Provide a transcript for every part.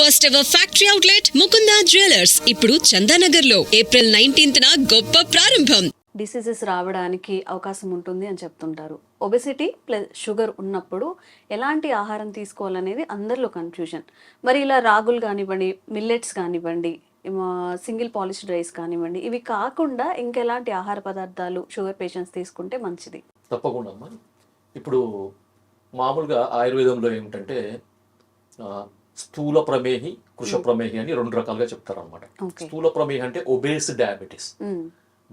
First ever factory outlet Mukunda jewellers ఇప్పుడు చందానగర్లో April nineteenth గొప్ప ప్రారంభం. డిసీజెస్ రావడానికి అవకాశం ఉంటుంది అని చెప్తుంటారు. ఒబెసిటీ ప్లస్ షుగర్ ఉన్నప్పుడు ఎలాంటి ఆహారం తీసుకోవాలనేది అందరిలో కన్ఫ్యూజన్ మరి ఇలా రాగులు కానివ్వండి మిల్లెట్స్ కానివ్వండి సింగిల్ పాలిష్డ్ రైస్ కానివ్వండి ఇవి కాకుండా ఇంకెలాంటి ఆహార పదార్థాలు షుగర్ పేషెంట్స్ తీసుకుంటే మంచిది? తప్పకుండా అమ్మా. ఇప్పుడు మామూలుగా ఆయుర్వేదంలో ఏమిటంటే ఆ, స్థూల ప్రమేహి కృష ప్రమేహి అని రెండు రకాలుగా చెప్తారు అనమాట స్థూల ప్రమేహి అంటే ఒబేస్ డయాబెటీస్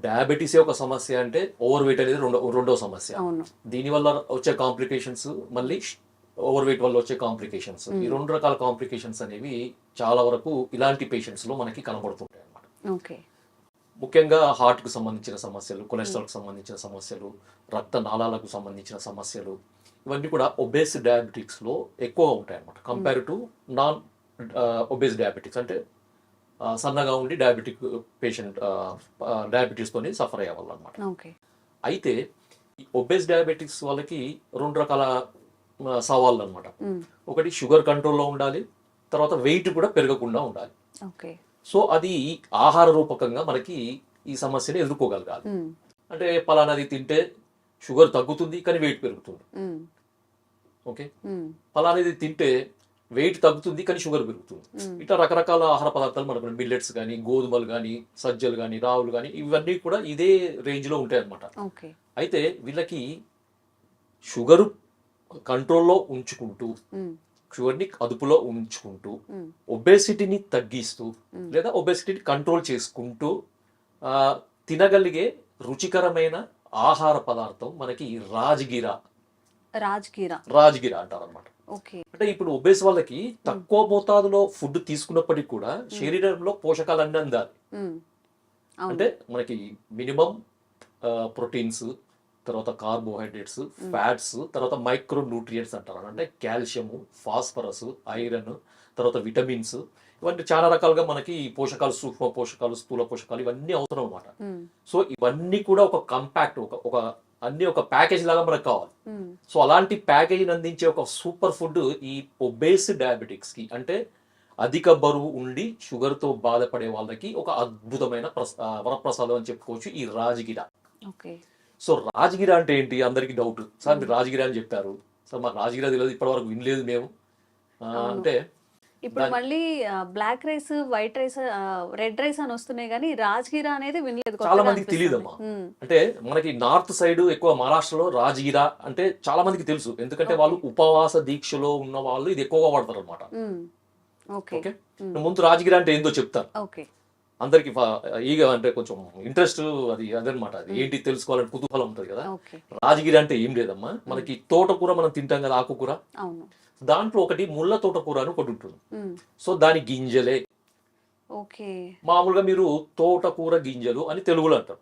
డయాబెటీస్ ఒక సమస్య అంటే ఓవర్ వెయిట్ అనేది రెండో రెండో సమస్య. దీనివల్ల వచ్చే కాంప్లికేషన్స్ మళ్ళీ ఓవర్ వెయిట్ వల్ల వచ్చే కాంప్లికేషన్స్ ఈ రెండు రకాల కాంప్లికేషన్స్ అనేవి చాలా వరకు ఇలాంటి పేషెంట్స్లో మనకి కనబడుతుంటాయి అన్నమాట. ఓకే. ముఖ్యంగా హార్ట్కు సంబంధించిన సమస్యలు కొలెస్ట్రాల్కు సంబంధించిన సమస్యలు రక్త నాళాలకు సంబంధించిన సమస్యలు ఇవన్నీ కూడా ఒబేస్ డయాబెటిక్స్లో ఎక్కువగా ఉంటాయి అన్నమాట compare to non obese diabetics అంటే ఆ, సన్నగా ఉండి డయాబెటిక్ పేషెంట్ డయాబెటీస్ తోని సఫర్ అయ్యే వాళ్ళు అనమాట అయితే ఒబేస్ డయాబెటిక్స్ వాళ్ళకి రెండు రకాల ఆ, సవాళ్ళు అనమాట ఒకటి షుగర్ కంట్రోల్లో ఉండాలి. తర్వాత వెయిట్ కూడా పెరగకుండా ఉండాలి. సో అది ఆహార రూపకంగా మనకి ఈ సమస్యని ఎదుర్కోగలగాలి. అంటే పలానాది తింటే షుగర్ తగ్గుతుంది కానీ వెయిట్ పెరుగుతుంది. ఓకే? పలానాది తింటే వెయిట్ తగ్గుతుంది కానీ షుగర్ పెరుగుతుంది. ఇట్లా రకరకాల ఆహార పదార్థాలు మనకు మిల్లెట్స్ కానీ గోధుమలు కానీ సజ్జలు కానీ రావులు కానీ ఇవన్నీ కూడా ఇదే రేంజ్లో ఉంటాయి అన్నమాట అయితే వీళ్ళకి షుగరు కంట్రోల్లో ఉంచుకుంటూ షుగర్ని అదుపులో ఉంచుకుంటూ ఒబేసిటీని తగ్గిస్తూ లేదా ఒబేసిటీని కంట్రోల్ చేసుకుంటూ తినగలిగే రుచికరమైన ఆహార పదార్థం మనకి రాజగిర రాజ్గీరా రాజగిర అంటారు అనమాట ఓకే. అంటే ఇప్పుడు ఒబేస్ వాళ్ళకి తక్కువ మోతాదులో ఫుడ్ తీసుకున్నప్పటికీ కూడా శరీరంలో పోషకాలన్నీ అందాలి. అవును. అంటే మనకి మినిమం ప్రోటీన్స్ తర్వాత కార్బోహైడ్రేట్స్ ఫ్యాట్స్ తర్వాత మైక్రో న్యూట్రియంట్స్ అంటారు. అంటే కాల్షియము ఫాస్ఫరస్ ఐరన్ తర్వాత విటమిన్స్. ఇవన్నీ చాలా రకాలుగా మనకి పోషకాలు సూక్ష్మ పోషకాలు స్థూల పోషకాలు ఇవన్నీ అవసరం అన్నమాట. సో ఇవన్నీ కూడా ఒక కంపాక్ట్ ఒక ఒక అన్ని ఒక ప్యాకేజ్ లాగా మనకు కావాలి. సో అలాంటి ప్యాకేజీని అందించే ఒక సూపర్ ఫుడ్ ఈ ఒబేస్ డయాబెటిక్స్కి అంటే అధిక బరువు ఉండి షుగర్తో బాధపడే వాళ్ళకి ఒక అద్భుతమైన వరప్రసాదం అని చెప్పుకోవచ్చు ఈ రాజగిర. సో రాజగిర అంటే ఏంటి? అందరికి డౌట్ సార్ మీరు రాజగిర అని చెప్పారు. సార్ మాకు రాజగిర తెలియదు ఇప్పటివరకు వినలేదు మేము. అంటే ఇప్పుడు మళ్ళీ black rice white rice red rice అని వస్తున్నాయి కానీ రాజ్గీరా అనేది వినలేదు చాలా మందికి. తెలియదమ్మా మ్మ్. అంటే మనకి నార్త్ సైడ్ ఎక్కువ మహారాష్ట్రలో రాజగిర అంటే చాలా మందికి తెలుసు. ఎందుకంటే వాళ్ళు ఉపవాస దీక్షలో ఉన్న వాళ్ళు ఇది ఎక్కువగా వాడతారు అనమాట. ఓకే. ముందు రాజగిర అంటే ఏందో చెప్తాను. అందరికి ఈగ అంటే కొంచెం ఇంట్రెస్ట్ అది అదనమాట అది ఏంటి తెలుసుకోవాలని కుతూహలం ఉంటుంది కదా. రాజగిరి అంటే ఏం లేదమ్మా. మనకి తోటకూర మనం తింటాం కదా ఆకుకూర. అవును. దాంట్లో ఒకటి ముళ్ళ తోటకూర అని ఒకటి ఉంటుంది. సో దాని గింజలే. ఓకే. మామూలుగా మీరు తోటకూర గింజలు అని తెలుగులో అంటారు.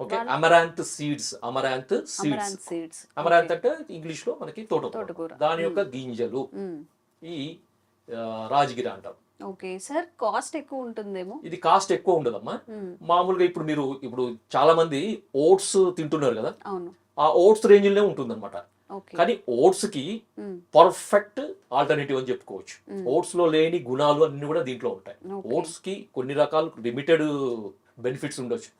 Okay amaranth seeds amaranth seeds. Amaranth seeds. Amaranth అంటే ఇంగ్లీష్లో మనకి తోటకూర. దాని యొక్క గింజలు ఈ రాజగిరి అంటారు. ఓకే. సార్ కాస్ట్ ఎక్కువ ఉంటుందేమో? ఇది కాస్ట్ ఎక్కువ ఉండదమ్మా. మ్మ్. మామూలుగా ఇప్పుడు మీరు ఇప్పుడు చాలా మంది ఓట్స్ తింటున్నారు కదా. అవును. ఆ ఓట్స్ రేంజ్లోనే ఉంటుందన్నమాట. ఓకే కానీ ఓట్స్కి. పర్ఫెక్ట్ ఆల్టర్నేటివ్ అని చెప్పుకోవచ్చు. ఓట్స్లో లేని గుణాలు అన్ని కూడా దీంట్లో ఉంటాయి. ఓట్స్కి కొన్ని రకాల లిమిటెడ్ బెనిఫిట్స్ ఉండొచ్చు.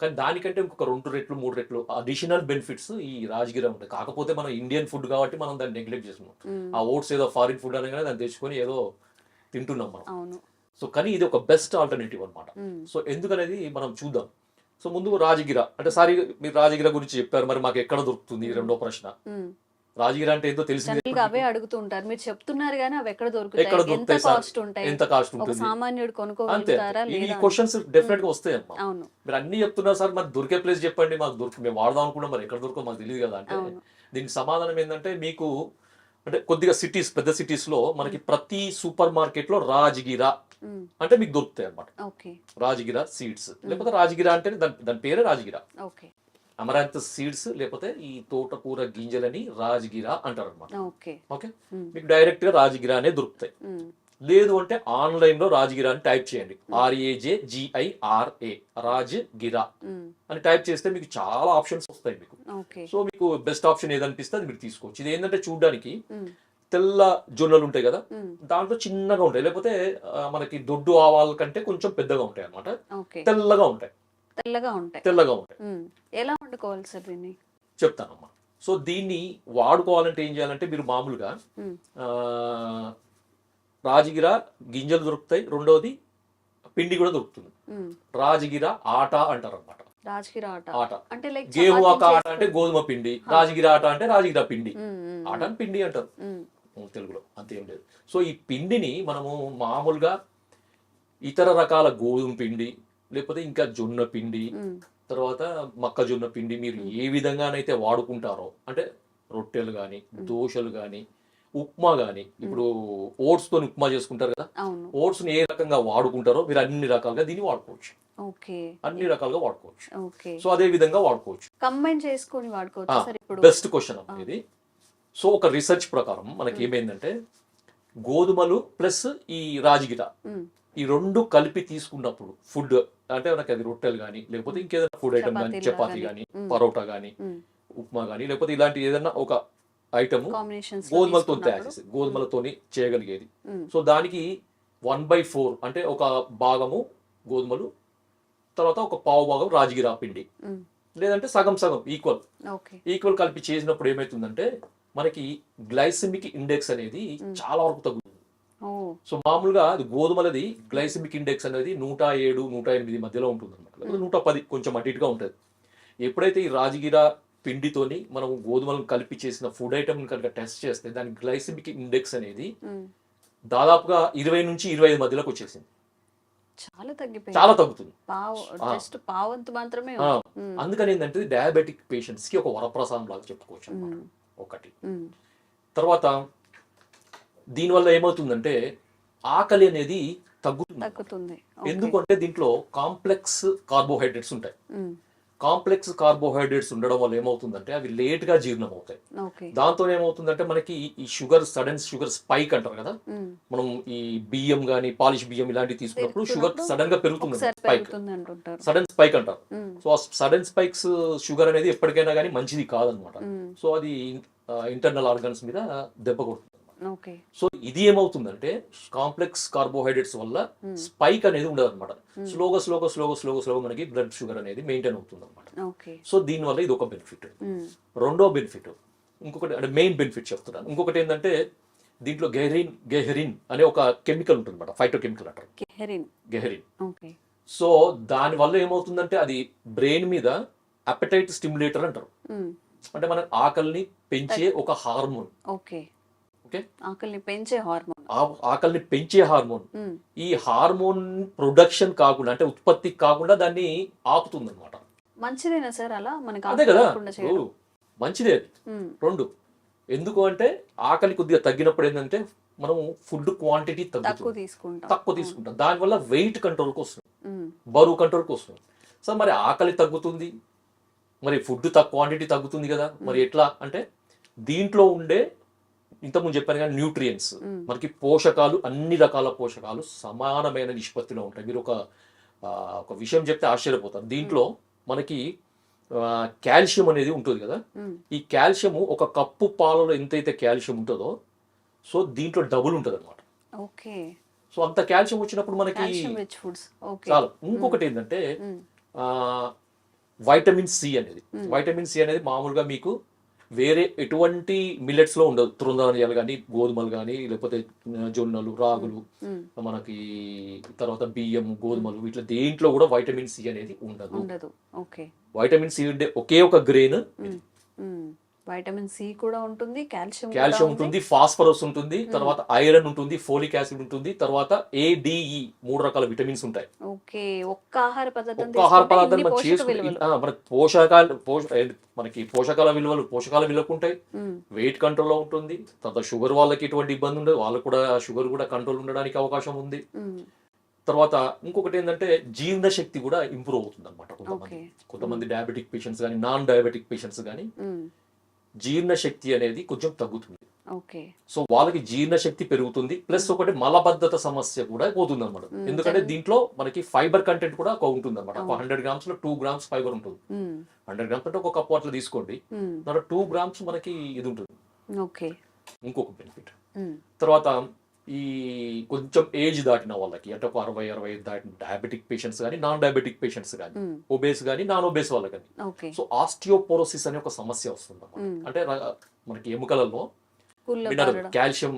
కానీ దానికంటే ఇంకొక రెండు రెట్లు మూడు రెట్లు అడిషనల్ బెనిఫిట్స్ ఈ రాజగిర ఉంటాయి. కాకపోతే మనం ఇండియన్ ఫుడ్ కాబట్టి మనం దాన్ని నెగ్లెక్ట్ చేస్తున్నాం. ఆ ఓట్స్ ఏదో ఫారిన్ ఫుడ్ అనగానే దాన్ని తెచ్చుకొని ఏదో తింటున్నాం మనం. సో కానీ ఇది ఒక బెస్ట్ ఆల్టర్నేటివ్ అన్నమాట. మ్మ్. సో ఎందుకనేది మనం చూద్దాం. సో ముందు రాజగిర. అంటే సారీ మీరు రాజగిర గురించి చెప్పారు మరి మాకు ఎక్కడ దొరుకుతుంది? రెండో ప్రశ్న. రాజగిర అంటే ఏందో తెలిసిందే. అవే అడుగుతూ ఉంటారు మీరు చెప్తున్నారు కానీ అవి ఎక్కడ దొరుకుతాయి? ఎంత కాస్ట్ ఉంటాయి? ఎంత కాస్ట్ ఉంటుంది? సామాన్యుడు కొనుక్కోగలుగుతారా ఈ క్వశ్చన్స్ డెఫినెట్గా వస్తాయి అమ్మా అవును. మీరు అన్ని చెప్తున్నారు సార్ మరి దొరికే ప్లేస్ చెప్పండి మాకు దొరికి మేము వాడదాం అనుకున్నా మరి ఎక్కడ దొరకో మాకు తెలియదు కదా. అంటే. దీనికి సమాధానం ఏంటంటే మీకు అంటే కొద్దిగా సిటీస్ పెద్ద సిటీస్లో మనకి ప్రతి సూపర్ మార్కెట్లో రాజగిరా. అంటే మీకు దొరుకుతాయి అన్నమాట. ఓకే రాజగిరా సీడ్స్ లేకపోతే రాజగిరా అంటే దాని పేరే రాజగిరా. అమరాంత్ సీడ్స్ లేకపోతే ఈ తోటకూర గింజలని రాజగిరా అంటారు అనమాట ఓకే మ్మ్. మీకు డైరెక్ట్గా రాజగిరా అనే దొరుకుతాయి. లేదు అంటే ఆన్లైన్లో రాజగిరా అని టైప్ చేయండి ఆర్ఏజే జిఐఆర్ఏ రాజగిరా మ్మ్. అని టైప్ చేస్తే మీకు చాలా ఆప్షన్స్ వస్తాయి మీకు. సో మీకు బెస్ట్ ఆప్షన్ ఏదనిపిస్తే అది మీరు తీసుకోవచ్చు. ఇది ఏంటంటే చూడడానికి. తెల్ల జొన్నలు ఉంటాయి కదా. దాంట్లో చిన్నగా ఉంటాయి. లేకపోతే మనకి దొడ్డు ఆవాల కంటే కొంచెం పెద్దగా ఉంటాయి అన్నమాట. ఓకే. తెల్లగా ఉంటాయి. తెల్లగా ఉంటాయి. తెల్లగా ఉంటాయి. ఎలా వండుకోవాలి సార్ దీన్ని? చెప్తానమ్మా. సో దీన్ని వాడుకోవాలంటే ఏం చేయాలంటే మీరు మామూలుగా రాజగిర గింజలు దొరుకుతాయి. రెండవది పిండి కూడా దొరుకుతుంది. రాజగిర ఆట అంటారు అనమాట రాజగిర ఆట. ఆట. అంటే లైక్ గేహు ఆట అంటే గోధుమ పిండి రాజగిర ఆట అంటే రాజగిర పిండి. ఆట అని పిండి అంటారు. తెలుగులో అంతేం లేదు. సో ఈ పిండిని మనము మామూలుగా ఇతర రకాల గోధుమ పిండి లేకపోతే ఇంకా జొన్న పిండి. తర్వాత మొక్కజొన్న పిండి మీరు ఏ విధంగానైతే వాడుకుంటారో అంటే రొట్టెలు కానీ దోశలు కానీ ఉప్మా కానీ ఇప్పుడు ఓట్స్ తోని ఉప్మా చేసుకుంటారు కదా ఓట్స్ని ఏ రకంగా వాడుకుంటారో మీరు అన్ని రకాలుగా దీన్ని వాడుకోవచ్చు. అన్ని రకాలుగా వాడుకోవచ్చు. సో అదే విధంగా వాడుకోవచ్చు. కంబైన్ చేసుకొని వాడుకోవచ్చు బెస్ట్ క్వశ్చన్ ఇది. సో ఒక రీసెర్చ్ ప్రకారం మనకి ఏమైందంటే గోధుమలు ప్లస్ ఈ రాజగిర. ఈ రెండు కలిపి తీసుకున్నప్పుడు ఫుడ్ అంటే మనకి అది రొట్టెలు కానీ లేకపోతే ఇంకేదైనా ఫుడ్ ఐటమ్ కానీ చపాతీ కానీ. పరోటా కానీ. ఉప్మా కానీ లేకపోతే ఇలాంటి ఏదైనా ఒక ఐటమ్ గోధుమలతో తయారు చేసేది గోధుమలతోని చేయగలిగేది. సో దానికి వన్ బై ఫోర్ అంటే ఒక భాగము గోధుమలు తర్వాత ఒక పావు భాగం రాజగిరా పిండి. లేదంటే సగం సగం ఈక్వల్ ఈక్వల్ కలిపి చేసినప్పుడు ఏమవుతుందంటే మనకి గ్లైసెమిక్ ఇండెక్స్ అనేది చాలా వరకు తగ్గుతుంది. సో మామూలుగా అది గోధుమలది గ్లైసెమిక్ ఇండెక్స్ అనేది నూట ఏడు నూట ఎనిమిది మధ్యలో ఉంటుంది అనమాట నూట పది కొంచెం అటు ఇటుగా ఉంటుంది. ఎప్పుడైతే ఈ రాజగిర పిండితోని మనం గోధుమలను కలిపి చేసిన ఫుడ్ ఐటమ్ కనుక టెస్ట్ చేస్తే దాని గ్లైసెమిక్ ఇండెక్స్ అనేది. దాదాపుగా ఇరవై నుంచి ఇరవై ఐదు మధ్యలోకి వచ్చేసింది. చాలా తగ్గిపోయింది. చాలా తగ్గుతుంది. జస్ట్ పావంతు మాత్రమే. అందుకని ఏంటంటే డయాబెటిక్ పేషెంట్స్కి ఒక వరప్రసాదం లాగా చెప్పుకోవచ్చు అన్నమాట. మ్మ్. ఒకటి. తర్వాత దీనివల్ల ఏమవుతుందంటే ఆకలి అనేది తగ్గుతుంది. తగ్గుతుంది. ఎందుకంటే దీంట్లో కాంప్లెక్స్ కార్బోహైడ్రేట్స్ ఉంటాయి. కాంప్లెక్స్ కార్బోహైడ్రేట్స్ ఉండడం వల్ల ఏమవుతుందంటే అవి లేట్గా జీర్ణం అవుతాయి దాంతో ఏమవుతుందంటే మనకి ఈ షుగర్ సడన్ షుగర్ స్పైక్ అంటారు కదా? మ్మ్. మనం ఈ బియ్యం గానీ పాలిష్ బియ్యం ఇలాంటివి తీసుకున్నప్పుడు షుగర్ సడన్గా పెరుగుతుంది స్పైక్ సడన్ స్పైక్ అంటారు. మ్మ్. సో ఆ సడన్ స్పైక్స్ షుగర్ అనేది ఎప్పటికైనా కానీ మంచిది కాదనమాట. మ్మ్. సో అది ఇంటర్నల్ ఆర్గన్స్ మీద దెబ్బ కొడుతుంది. సో ఇది ఏమవుతుందంటే కాంప్లెక్స్ కార్బోహైడ్రేట్స్ వల్ల స్పైక్ అనేది ఉండదు అనమాట స్లోగా స్లోగా స్లోగా స్లోగా స్లోగా మనకి బ్లడ్ షుగర్ అనేది మెయింటైన్ అవుతుంది అనమాట సో దీనివల్ల ఇది ఒక బెనిఫిట్. మ్మ్. రెండో బెనిఫిట్ ఇంకొకటి అంటే మెయిన్ బెనిఫిట్ చెప్తున్నాను. ఇంకొకటి ఏంటంటే దీంట్లో గెహరిన్ గెహరిన్ అనే ఒక కెమికల్ ఉంటుంది అనమాట ఫైటో కెమికల్ అంటారు గెహరిన్ సో దాని వల్ల ఏమవుతుందంటే అది బ్రెయిన్ మీద అపెటైట్ స్టిమ్యులేటర్ అంటారు. అంటే మన ఆకలిని పెంచే ఒక హార్మోన్. ఓకే. ఓకే? ఆకలిని పెంచే హార్మోన్. ఆకలిని పెంచే హార్మోన్. ఈ హార్మోన్ ప్రొడక్షన్ కాకుండా అంటే ఉత్పత్తి కాకుండా దాన్ని ఆపుతుంది అనమాట మంచిదేనా సార్ అలా? మనకి అదే కదా. మంచిదే. రెండు. ఎందుకు అంటే ఆకలి కొద్దిగా తగ్గినప్పుడు ఏంటంటే మనం ఫుడ్ క్వాంటిటీ తక్కువ తీసుకుంటాం. తక్కువ తీసుకుంటాం. దానివల్ల వెయిట్ కంట్రోల్కి వస్తుంది. బరువు కంట్రోల్కి వస్తుంది. సో మరి ఆకలి తగ్గుతుంది. మరి ఫుడ్ తక్కువ క్వాంటిటీ తగ్గుతుంది కదా. మరి ఎట్లా? అంటే దీంట్లో ఉండే ఇంతకుముందు చెప్పాను కానీ న్యూట్రియంట్స్ మ్మ్. మనకి పోషకాలు అన్ని రకాల పోషకాలు సమానమైన నిష్పత్తిలో ఉంటాయి. మీరు ఒక ఒక విషయం చెప్తే ఆశ్చర్యపోతారు. దీంట్లో మనకి కాల్షియం అనేది ఉంటుంది కదా. ఈ కాల్షియం ఒక కప్పు పాలలో ఎంతైతే కాల్షియం ఉంటుందో సో దీంట్లో డబుల్ ఉంటుంది అనమాట ఓకే. సో అంత కాల్షియం వచ్చినప్పుడు మనకి చాలు. ఇంకొకటి ఏంటంటే వైటమిన్ సి అనేది. వైటమిన్ సి అనేది మామూలుగా మీకు వేరే ఎటువంటి మిల్లెట్స్లో ఉండదు. తృణధాన్యాలు కానీ గోధుమలు కానీ లేకపోతే జొన్నలు రాగులు. మనకి తర్వాత బియ్యం గోధుమలు ఇట్లా దేంట్లో కూడా వైటమిన్ సి అనేది ఉండదు. వైటమిన్ సి ఉండే ఒకే ఒక గ్రెయిన్. వైటమిన్ సి కూడా ఉంటుంది కాల్షియం కాల్షియం ఉంటుంది ఫాస్ఫరస్ ఉంటుంది తర్వాత ఐరన్ ఉంటుంది ఫోలిక్ యాసిడ్ ఉంటుంది తర్వాత ఏడిఈ మూడు రకాల విటమిన్స్ ఉంటాయి. ఓకే ఒక్క ఆహార పదార్థం ఒక్క ఆహార ఇన్ని మనం చేసుకుని పోషకాలు మనకి పోషకాల విలువలు పోషకాల విలువకు ఉంటాయి. వెయిట్ కంట్రోల్లో ఉంటుంది తర్వాత షుగర్ వాళ్ళకి ఎటువంటి ఇబ్బంది ఉండదు వాళ్ళకు కూడా షుగర్ కూడా కంట్రోల్ ఉండడానికి అవకాశం ఉంది. తర్వాత ఇంకొకటి ఏంటంటే జీర్ణ శక్తి కూడా ఇంప్రూవ్ అవుతుంది అనమాట కొంతమంది. కొంతమంది డయాబెటిక్ పేషెంట్స్ కానీ నాన్ డయాబెటిక్ పేషెంట్స్ కానీ మ్మ్. జీర్ణ శక్తి అనేది కొంచెం తగ్గుతుంది. సో వాళ్ళకి జీర్ణ శక్తి పెరుగుతుంది ప్లస్ ఒకటి మలబద్ధత సమస్య కూడా పోతుంది అనమాట ఎందుకంటే దీంట్లో మనకి ఫైబర్ కంటెంట్ కూడా ఒక ఉంటుంది అనమాట ఒక హండ్రెడ్ గ్రామ్స్లో టూ గ్రామ్స్ ఫైబర్ ఉంటుంది. హండ్రెడ్ గ్రామ్స్ అంటే ఒక కప్పు అట్లా తీసుకోండి. దాంట్లో టూ గ్రామ్స్ మనకి ఇది ఉంటుంది. ఇంకొక బెనిఫిట్. తర్వాత ఈ కొంచెం ఏజ్ దాటిన వాళ్ళకి అంటే ఒక అరవై అరవై ఐదు దాటిన డయాబెటిక్ పేషెంట్స్ కానీ నాన్ డయాబెటిక్ పేషెంట్స్ కానీ. ఒబేస్ కానీ నాన్ ఒబేస్ వాళ్ళకి కానీ సో ఆస్టియోపోరోసిస్ అనే ఒక సమస్య వస్తుంది. మ్మ్. అంటే మనకి ఎముకలలో. కాల్షియం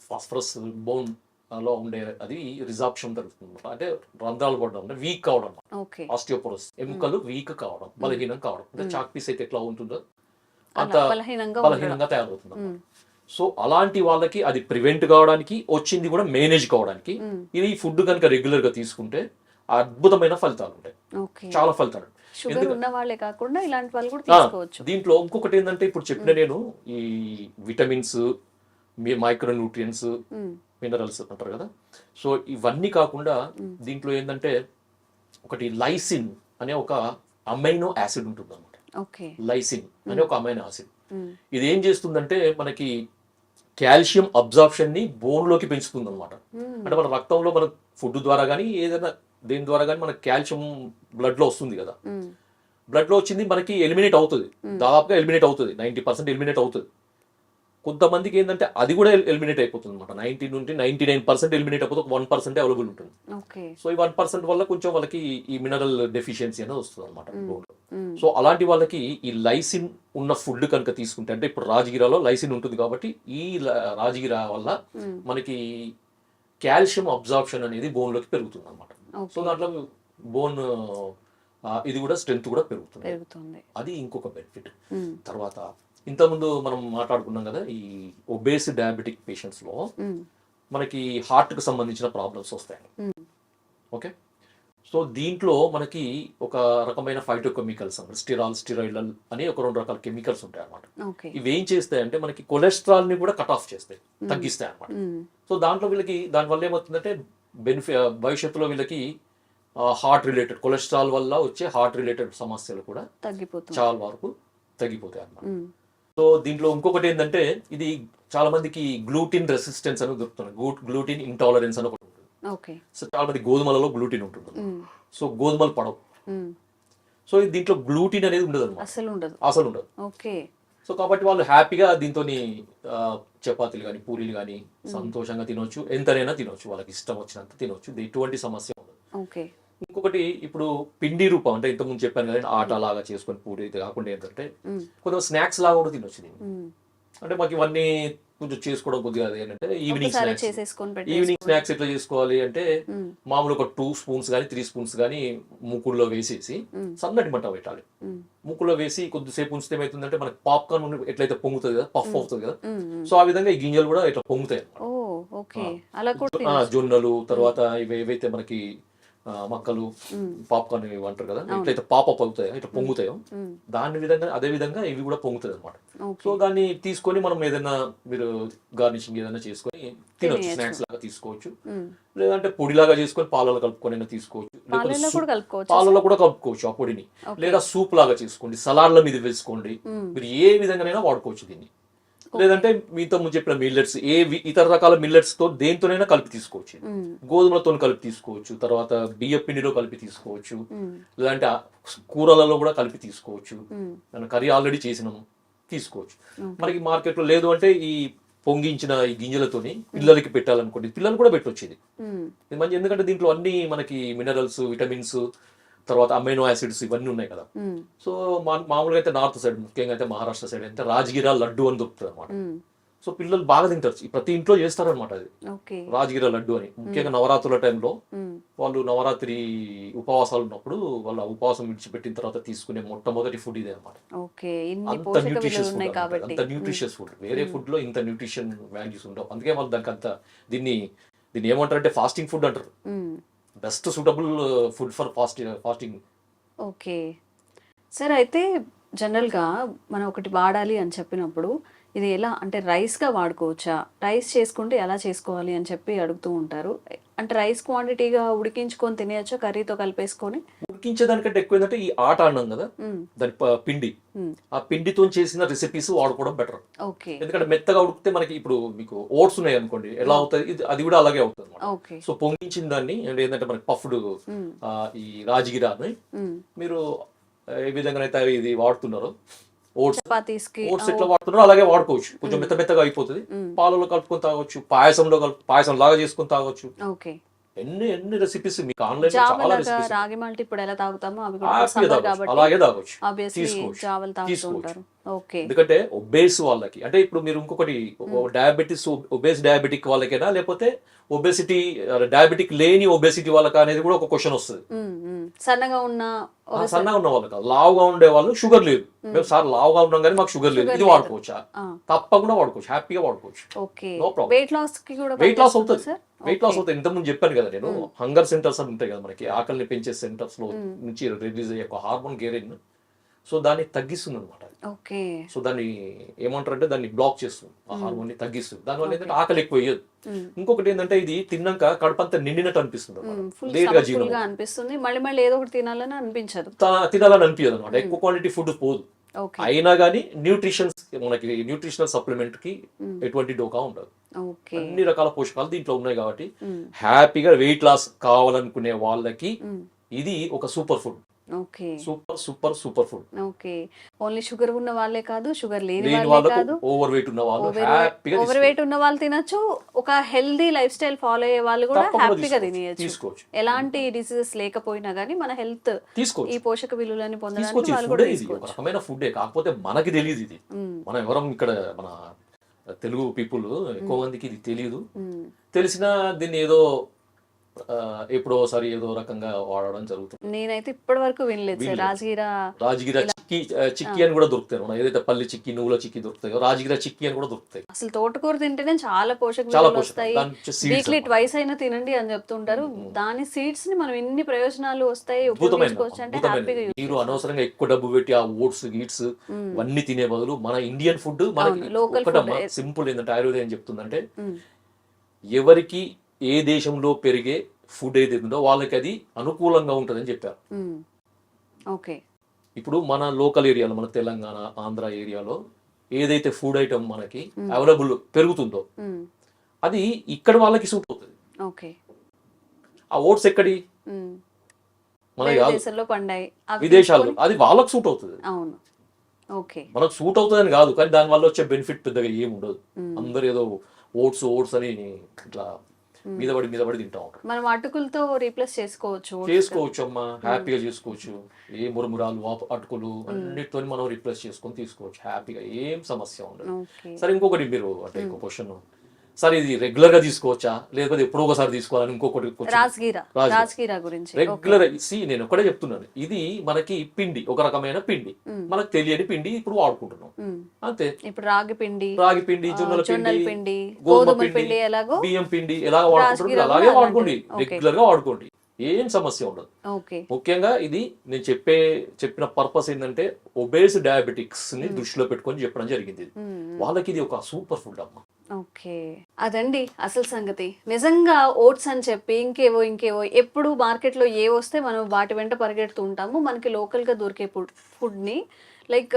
ఫాస్ఫరస్ బోన్లో ఉండే అది రిజాప్షన్ జరుగుతుంది. అంటే రంధ్రాలు పడడం అంటే వీక్ కావడం ఓకే ఆస్టియోపోరోస్ ఎముకలు వీక్ కావడం బలహీనం కావడం అంటే చాక్ పీస్ అయితే ఎట్లా ఉంటుందో అంత బలహీనంగా తయారవుతుంది. సో అలాంటి వాళ్ళకి అది ప్రివెంట్ కావడానికి వచ్చింది కూడా మేనేజ్ కావడానికి. ఇది ఫుడ్ కనుక రెగ్యులర్గా తీసుకుంటే అద్భుతమైన ఫలితాలు ఉంటాయి. చాలా ఫలితాలు. కాకుండా ఇలాంటి వాళ్ళు కూడా తీసుకోవచ్చు. దీంట్లో ఇంకొకటి ఏంటంటే ఇప్పుడు చెప్పిన నేను ఈ విటమిన్స్ మైక్రో న్యూట్రియన్స్ మ్మ్. మినరల్స్ అంటారు కదా. సో ఇవన్నీ కాకుండా దీంట్లో ఏంటంటే ఒకటి లైసిన్ అనే ఒక అమైనో యాసిడ్ ఉంటుంది అనమాట లైసిన్ అనే ఒక అమైనో యాసిడ్. ఇది ఏం చేస్తుందంటే మనకి కాల్షియం అబ్జార్ప్షన్ని బోన్లోకి పెంచుతుంది అనమాట. అంటే మన రక్తంలో మన ఫుడ్ ద్వారా కానీ ఏదైనా దేని ద్వారా కానీ మనకి కాల్షియం బ్లడ్లో వస్తుంది కదా. బ్లడ్లో వచ్చింది మనకి ఎలిమినేట్ అవుతుంది. దాదాపుగా ఎలిమినేట్ అవుతుంది. నైంటీ పర్సెంట్ ఎలిమినేట్ అవుతుంది. కొంతమందికి ఏంటంటే అది కూడా ఎలిమినేట్ అయిపోతుంది అనమాట నైన్టీ నుండి నైన్టీ నైన్ పర్సెంట్ ఎలిమినేట్ అయిపోతుంది వన్ పర్సెంట్ అవైలబుల్ ఉంటుంది సో ఈ వన్ పర్సెంట్ వల్ల కొంచెం వాళ్ళకి ఈ మినరల్ డెఫిషియన్సీ అనేది వస్తుంది అనమాట. సో అలాంటి వాళ్ళకి ఈ లైసిన్ ఉన్న ఫుడ్ కనుక తీసుకుంటే అంటే ఇప్పుడు రాజగిరాలో లైసిన్ ఉంటుంది కాబట్టి ఈ రాజగిరా వల్ల. మనకి కాల్షియం అబ్జార్ప్షన్ అనేది bone లోకి పెరుగుతుంది అనమాట. సో దాంట్లో బోన్ ఇది కూడా స్ట్రెంత్ కూడా పెరుగుతుంది అది ఇంకొక బెనిఫిట్. తర్వాత ఇంతకుముందు మనం మాట్లాడుకున్నాం కదా ఈ ఒబేస్ డయాబెటిక్ పేషెంట్స్లో. మనకి హార్ట్కు సంబంధించిన ప్రాబ్లమ్స్ వస్తాయి. ఓకే సో దీంట్లో మనకి ఒక రకమైన ఫైటోకెమికల్స్ స్టిరాల్ స్టిరాయిడల్ అని ఒక రెండు రకాల కెమికల్స్ ఉంటాయి అన్నమాట ఓకే ఇవి ఏం చేస్తాయంటే మనకి కొలెస్ట్రాల్ని కూడా కట్ ఆఫ్ చేస్తాయి తగ్గిస్తాయి అన్నమాట మ్మ్. సో దాంట్లో వీళ్ళకి దానివల్ల ఏమవుతుందంటే బెనిఫి భవిష్యత్తులో వీళ్ళకి హార్ట్ రిలేటెడ్ కొలెస్ట్రాల్ వల్ల వచ్చే హార్ట్ రిలేటెడ్ సమస్యలు కూడా చాలా వరకు తగ్గిపోతాయి అన్నమాట మ్మ్. సో దీంట్లో ఇంకొకటి ఏంటంటే ఇది చాలా మందికి గ్లూటిన్ రెసిస్టెన్స్ అని దొరుకుతుంది గ్లూటిన్ ఇంటాలరెన్స్ అని ఒకటి ఉంటుంది. సో చాలా మంది గోధుమలలో గ్లూటిన్ ఉంటుంది. సో గోధుమలు పడవు. సో ఇది దీంట్లో గ్లూటిన్ అనేది ఉండదు అనమాట. అసలు ఉండదు. అసలు ఉండదు. ఓకే. సో కాబట్టి వాళ్ళు హ్యాపీగా దీంతో చపాతీలు కానీ పూరీలు కానీ సంతోషంగా తినొచ్చు. ఎంతనైనా తినొచ్చు. వాళ్ళకి ఇష్టం వచ్చినంత తినొచ్చు. ఎటువంటి సమస్య ఉండదు. ఓకే. ఇంకొకటి ఇప్పుడు పిండి రూపం అంటే ఇంతకుముందు చెప్పాను కదా ఆట లాగా చేసుకొని పూరి కాకుండా ఏంటంటే. కొంచెం స్నాక్స్ లాగా కూడా తినొచ్చు. అంటే మాకు ఇవన్నీ కొంచెం చేసుకోవడం కొద్దిగా ఏంటంటే ఈవినింగ్ స్నాక్స్ ఈవినింగ్ స్నాక్స్ ఎట్లా చేసుకోవాలి అంటే మ్మ్. మామూలు ఒక టూ స్పూన్స్ కానీ త్రీ స్పూన్స్ కానీ ముక్కుల్లో వేసేసి. సన్నటి మంట పెట్టాలి మ్మ్. ముక్కులో వేసి కొద్దిసేపు ఉంచితే ఏమవుతుందంటే మనకి పాప్కార్న్ ఎట్లయితే పొంగుతుంది కదా పఫ్ అవుతుంది కదా. సో ఆ విధంగా ఈ గింజలు కూడా ఇట్లా పొంగుతాయి. జొన్నలు తర్వాత ఇవి ఏవైతే మనకి మక్కలు. పాప్కార్న్ ఇవి అంటారు కదా? ఎట్లయితే పాపప్ అవుతాయో ఇట్లా పొంగుతాయో. దాని విధంగా అదే విధంగా ఇవి కూడా పొంగుతాయి అనమాట సో దాన్ని తీసుకొని మనం ఏదైనా మీరు గార్నిషింగ్ ఏదైనా చేసుకొని తినొచ్చు. స్నాక్స్ లాగా తీసుకోవచ్చు. లేదంటే పొడిలాగా చేసుకొని పాలలో కలుపుకొని తీసుకోవచ్చు. పాలలో కూడా కలుపుకోవచ్చు. ఆ పొడిని. లేదా సూప్ లాగా చేసుకోండి సలాడ్ల మీద వేసుకోండి. మీరు ఏ విధంగానైనా వాడుకోవచ్చు దీన్ని. లేదంటే మీతో ముందు చెప్పిన మిల్లెట్స్ ఏ ఇతర రకాల మిల్లెట్స్తో దేంతోనైనా కలిపి తీసుకోవచ్చు. గోధుమలతో కలిపి తీసుకోవచ్చు తర్వాత బియ్య పిండిలో కలిపి తీసుకోవచ్చు. లేదంటే కూరలలో కూడా కలిపి తీసుకోవచ్చు కర్రీ ఆల్రెడీ చేసినాము తీసుకోవచ్చు. మనకి మార్కెట్లో లేదు అంటే ఈ పొంగించిన ఈ గింజలతోని పిల్లలకి పెట్టాలనుకోండి పిల్లలు కూడా పెట్టొచ్చు ఇది మ్మ్. ఇది మంచి ఎందుకంటే దీంట్లో అన్ని మనకి మినరల్స్ విటమిన్స్ తర్వాత అమైనో యాసిడ్స్ ఇవన్నీ ఉన్నాయి కదా. సో మా- మామూలుగా అయితే నార్త్ సైడ్ ముఖ్యంగా అయితే మహారాష్ట్ర సైడ్ అయితే రాజగిరా లడ్డు అని దొరుకుతుంది అనమాట. సో పిల్లలు బాగా తింటారు. ప్రతి ఇంట్లో చేస్తారనమాట అది. రాజగిరా లడ్డు అని. ముఖ్యంగా నవరాత్రుల టైంలో. వాళ్ళు నవరాత్రి ఉపవాసాలు ఉన్నప్పుడు వాళ్ళ ఉపవాసం విడిచిపెట్టిన తర్వాత తీసుకునే మొట్టమొదటి ఫుడ్ ఇదే అనమాట అంత న్యూట్రిషియస్ ఫుడ్ అంత న్యూట్రిషియస్ ఫుడ్ వేరే ఫుడ్లో ఇంత న్యూట్రిషన్ వాల్యూస్ ఉండవు. అందుకే వాళ్ళు దానికి అంత దీన్ని దీన్ని ఏమంటారు అంటే ఫాస్టింగ్ ఫుడ్ అంటారు. Best suitable food for fast fasting. Okay. Sir అయితే జనరల్గా మనం ఒకటి వాడాలి అని చెప్పినప్పుడు ఇది ఎలా అంటే రైస్గా వాడుకోవచ్చా? రైస్ చేసుకుంటే ఎలా చేసుకోవాలి అని చెప్పి అడుగుతూ ఉంటారు. అంటే రైస్ క్వాంటిటీగా ఉడికించుకొని తినేయచ్చా? కర్రీతో కలిపేసుకొని? ఉడికించేదానికంటే ఎక్కువ ఏంటంటే ఈ ఆట అన్నాం కదా. దాని పిండి. ఆ పిండితో చేసిన రెసిపీస్ వాడుకోవడం బెటర్ ఎందుకంటే మెత్తగా ఉడికితే మనకి ఇప్పుడు మీకు ఓట్స్ ఉన్నాయి అనుకోండి ఎలా అవుతుంది ఇది అది కూడా అలాగే అవుతుంది అనమాట సో పొంగించిన దాన్ని ఏంటంటే మనకి పఫ్డ్. ఈ రాజగిరాని. మీరు ఏ విధంగా అయితే ఇది వాడుతున్నారో ఓట్స్ ఓట్స్ ఎట్లా వాడుతున్నారో అలాగే వాడుకోవచ్చు. కొంచెం మెత్త మెత్తగా అయిపోతుంది. పాలలో కలుపుకొని తాగొచ్చు పాయసంలో కలుపు పాయసం లాగా చేసుకొని తాగొచ్చు. ఎన్ని ఎన్ని రెసిపీస్ మీకు ఆన్లైన్ చాలా రెసిపీస్ రాగి మాల్ట్ ఇప్పుడు ఎలా తాగుతామో అవి కూడా కాబట్టి అలాగే తాగొచ్చు. తీసుకోవచ్చు. తీసుకోవచ్చు. ఉంటారు. ఓకే ఎందుకంటే ఒబేస్ వాళ్ళకి అంటే ఇప్పుడు మీరు ఇంకొకటి డయాబెటిస్ ఒబేస్ డయాబెటిక్ వాళ్ళకైనా లేకపోతే ఒబేసిటీ డయాబెటిక్ లేని ఒబేసిటీ వాళ్ళకి అనేది కూడా ఒక క్వశ్చన్ వస్తుంది. ఉమ్, ఉమ్. సన్నగా ఉన్న సన్నగా ఉన్న వాళ్ళు కాదు లావుగా ఉండే వాళ్ళు షుగర్ లేదు. మేము సార్ లావుగా ఉన్నాం కానీ మాకు షుగర్ లేదు. ఇది వాడుకోవచ్చా? తప్పకుండా వాడుకోవచ్చు హ్యాపీగా వాడుకోవచ్చు. Okay No problem. వెయిట్ లాస్కి కూడా వెయిట్ లాస్ అవుతుంది. సార్? వెయిట్ లాస్ అవుతుంది ఇంతకుముందు చెప్పాను కదా నేను. హంగర్ సెంటర్స్ అని ఉంటాయి కదా మనకి. ఆకలిని పెంచే సెంటర్స్లో నుంచి రిలీజ్ అయ్యే ఒక హార్మోన్ గేరిన్ సో దాన్ని తగ్గిస్తుంది అనమాట సో దాన్ని ఏమంటారంటే దాన్ని బ్లాక్ చేస్తుంది. ఆ హార్మోన్ని తగ్గిస్తుంది. దానివల్ల ఏంటంటే ఆకలి ఎక్కువ వేయదు. ఇంకొకటి ఏంటంటే ఇది తిన్నాక కడుపంతా నిండినట్టు అనిపిస్తుంది లేట్గా జీవనం అనిపిస్తుంది. మళ్ళీ మళ్ళీ ఏదో ఒకటి తినాలని అనిపించదు. తినాలని అనిపించదు అనమాట ఎక్కువ క్వాంటిటీ ఫుడ్ పోదు. అయినా కానీ న్యూట్రిషన్స్ మనకి న్యూట్రిషనల్ సప్లిమెంట్కి ఎటువంటి డోకా ఉండదు. అన్ని రకాల పోషకాలు దీంట్లో ఉన్నాయి కాబట్టి హ్యాపీగా వెయిట్ లాస్ కావాలనుకునే వాళ్ళకి ఇది ఒక super food. Okay. Super super super food. Okay. Only sugar ఉన్న వాళ్ళే కాదు షుగర్ లేని వాళ్ళే కాదు. ఓవర్ వెయిట్ ఉన్న వాళ్ళు హ్యాపీగా ఓవర్ వెయిట్ ఉన్న వాళ్ళు తినొచ్చు. ఒక హెల్దీ లైఫ్ స్టైల్ ఫాలో అయ్యే వాళ్ళు కూడా హ్యాపీగా. తినేయచ్చు. ఎలాంటి డిసీజెస్ లేకపోయినా కానీ మన హెల్త్ ఈ తీసుకోవచ్చు పోషక విలువలని పొందడానికి వాళ్ళు కూడా తీసుకోవచ్చు. రకమైన ఫుడ్ కాకపోతే మనకి తెలియదు ఇది. మనం ఎవరం ఇక్కడ మన తెలుగు పీపుల్ ఎక్కువ మందికి ఇది తెలియదు. తెలిసినా దీన్ని ఏదో ఎప్పుడో ఒకసారి ఏదో రకంగా వాడడం జరుగుతుంది నేనైతే ఇప్పటి వరకు వినలేదు. రాజగిరా రాజగిర చిక్కీ చిక్కీ అని కూడా దొరుకుతాయి ఏదైతే పల్లి చిక్కీ నువ్వుల చిక్కీ దొరుకుతాయో రాజగిర చిక్కీ అని కూడా దొరుకుతాయి అసలు తోటకూర తింటేనే చాలా పోషక చాలా విలువలు. వస్తాయి వీక్లీ. ట్వైస్ అయినా తినండి అని చెప్తుంటారు దాని సీడ్స్ని మనం ఎన్ని ప్రయోజనాలు వస్తాయి అంటే మీరు అనవసరంగా ఎక్కువ డబ్బు పెట్టి ఆ ఓట్స్ గీట్స్ అన్ని తినే బదులు మన ఇండియన్ ఫుడ్ మనకి. సింపుల్ ఏంటంటే ఆయుర్వేదం ఏం చెప్తుందంటే. ఎవరికి ఏ దేశంలో పెరిగే ఫుడ్ ఏది ఉందో వాళ్ళకి అది అనుకూలంగా ఉంటుందని చెప్పారు. ఓకే. ఇప్పుడు మన లోకల్ ఏరియాలో మన తెలంగాణ ఆంధ్ర ఏరియాలో ఏదైతే ఫుడ్ ఐటమ్ మనకి అవైలబుల్ పెరుగుతుందో. అది ఇక్కడ వాళ్ళకి సూట్ అవుతుంది. ఓకే. ఆ ఓట్స్ ఎక్కడి. మన వేరే కాదు దేశంలో పండాయి. అవి విదేశాల్లో. తీసుకొని- అది వాళ్ళకి సూట్ అవుతుంది. అవును. ఓకే. మనకు సూట్ అవుతుందని కాదు కానీ దాని వల్ల వచ్చే బెనిఫిట్ పెద్దగా ఏమి ఉండదు అందరు ఏదో ఓట్స్ ఓట్స్ అని ఇట్లా మీద పడి మీద పడి తింటా ఉంటారు మనం అటుకులతో రీప్లేస్ చేసుకోవచ్చు. చేసుకోవచ్చు అమ్మా హ్యాపీగా చేసుకోవచ్చు. ఏ మురుమురాలు వాప- అటుకులు అన్నిటితో మనం రిప్లేస్ చేసుకొని తీసుకోవచ్చు. హ్యాపీగా ఏం సమస్య ఉండదు. సరే ఇంకొకటి మీరు అంటే ఇంకో క్వశ్చన్ సరే ఇది రెగ్యులర్గా తీసుకోవచ్చా? లేకపోతే ఎప్పుడో ఒకసారి తీసుకోవాలని ఇంకొకటి రాజ్గీరా. గురించి. రెగ్యులర్ సి నేను ఒకటే చెప్తున్నాను. ఇది మనకి పిండి ఒక రకమైన పిండి. మనకు తెలియని పిండి ఇప్పుడు వాడుకుంటున్నాం. అంతే. ఇప్పుడు రాగి పిండి రాగి పిండి జొన్నల పిండి గోధుమ పిండి ఎలాగో బియ్యం పిండి ఎలా రాజగిరా అలాగే కూడా వాడుకోండి. రెగ్యులర్గా వాడుకోండి. ఏం సమస్య ఉండదు. ముఖ్యంగా ఇది నేను చెప్పే చెప్పిన పర్పస్ ఏంటంటే ఒబేస్ డయాబెటిక్స్ని దృష్టిలో పెట్టుకొని చెప్పడం జరిగింది. వాళ్ళకి ఇది ఒక సూపర్ ఫుడ్ అమ్మ. ఓకే. అదండి అసలు సంగతి. నిజంగా ఓట్స్ అని చెప్పి ఇంకేవో ఇంకేవో ఎప్పుడు మార్కెట్లో ఏ వస్తే మనం వాటి వెంట పరిగెడుతూ ఉంటాము. మనకి లోకల్గా దొరికే ఫుడ్ ఫుడ్ని. లైక్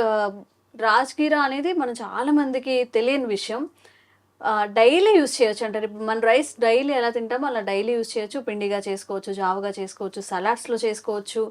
రాజ్గీరా అనేది మనం చాలామందికి తెలియని విషయం. డైలీ యూస్ చేయొచ్చు. అంటే ఇప్పుడు మన రైస్ డైలీ ఎలా తింటామో అలా డైలీ యూస్ చేయొచ్చు. పిండిగా చేసుకోవచ్చు జావగా చేసుకోవచ్చు సలాడ్స్లో చేసుకోవచ్చు.